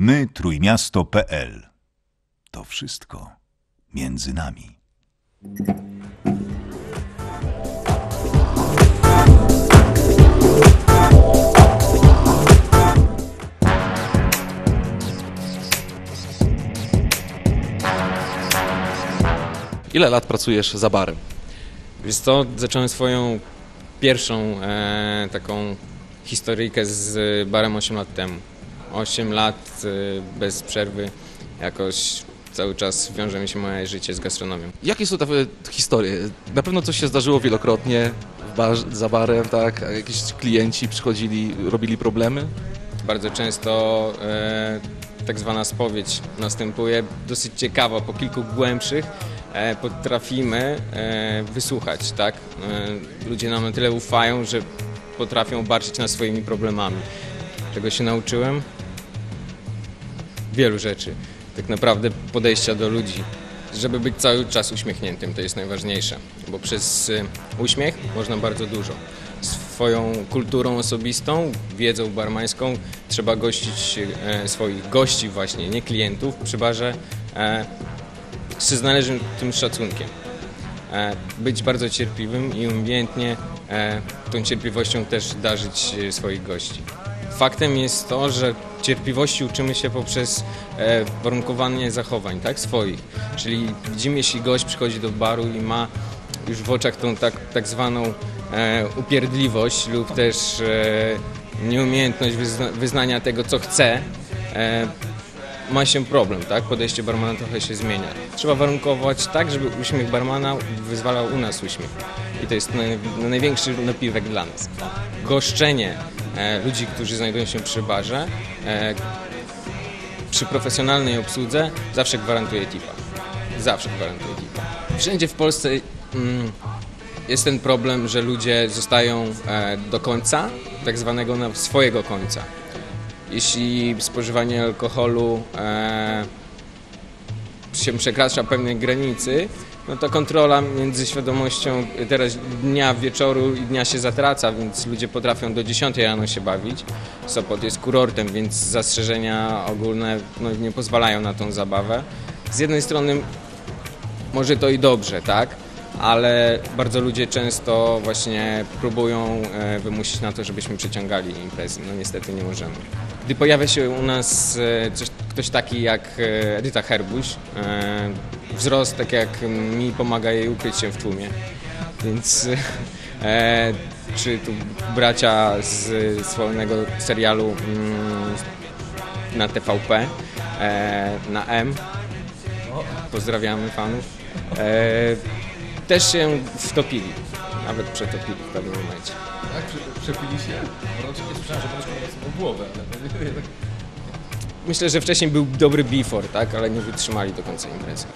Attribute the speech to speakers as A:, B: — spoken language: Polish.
A: My trójmiasto.pl To wszystko między nami.
B: Ile lat pracujesz za barem?
C: Wiesz co, zacząłem swoją pierwszą e, taką historyjkę z barem 8 lat temu. 8 lat e, bez przerwy, jakoś cały czas wiąże mi się moje życie z gastronomią.
B: Jakie są te historie? Na pewno coś się zdarzyło wielokrotnie bar, za barem, tak? A Jakiś klienci przychodzili, robili problemy?
C: Bardzo często e, tak zwana spowiedź następuje, dosyć ciekawa, po kilku głębszych e, potrafimy e, wysłuchać, tak? E, ludzie nam na tyle ufają, że potrafią obarczyć nas swoimi problemami. Czego się nauczyłem? Wielu rzeczy. Tak naprawdę podejścia do ludzi. Żeby być cały czas uśmiechniętym, to jest najważniejsze, bo przez y, uśmiech można bardzo dużo. Swoją kulturą osobistą, wiedzą barmańską trzeba gościć e, swoich gości właśnie, nie klientów przy barze e, z należnym tym szacunkiem. E, być bardzo cierpliwym i umiejętnie e, tą cierpliwością też darzyć e, swoich gości. Faktem jest to, że cierpliwości uczymy się poprzez e, warunkowanie zachowań, tak, swoich. Czyli widzimy, jeśli gość przychodzi do baru i ma już w oczach tą tak, tak zwaną e, upierdliwość lub też e, nieumiejętność wyzna, wyznania tego, co chce, e, ma się problem, tak? Podejście barmana trochę się zmienia. Trzeba warunkować tak, żeby uśmiech barmana wyzwalał u nas uśmiech. I to jest naj, największy napiwek dla nas. Goszczenie ludzi, którzy znajdują się przy barze, e, przy profesjonalnej obsłudze zawsze gwarantuje tipa. Zawsze gwarantuje tipa. Wszędzie w Polsce mm, jest ten problem, że ludzie zostają e, do końca, tak zwanego swojego końca. Jeśli spożywanie alkoholu e, się przekracza pewnej granicy, no to kontrola między świadomością teraz dnia, wieczoru i dnia się zatraca, więc ludzie potrafią do 10 rano się bawić. Sopot jest kurortem, więc zastrzeżenia ogólne no, nie pozwalają na tą zabawę. Z jednej strony może to i dobrze, tak? Ale bardzo ludzie często właśnie próbują e, wymusić na to, żebyśmy przyciągali imprezy. No niestety nie możemy. Gdy pojawia się u nas e, coś, ktoś taki jak e, Edyta Herbuś, wzrost tak jak mi pomaga jej ukryć się w tłumie. Więc e, czy tu bracia z sławnego serialu mm, na TVP, e, na M, pozdrawiamy fanów, e, też się wtopili, nawet przetopili w pewnym momencie.
B: Tak? Przepili się? Nie słyszałem, że ponoć po głowę.
C: Myślę, że wcześniej był dobry before, tak, ale nie wytrzymali do końca imprezy.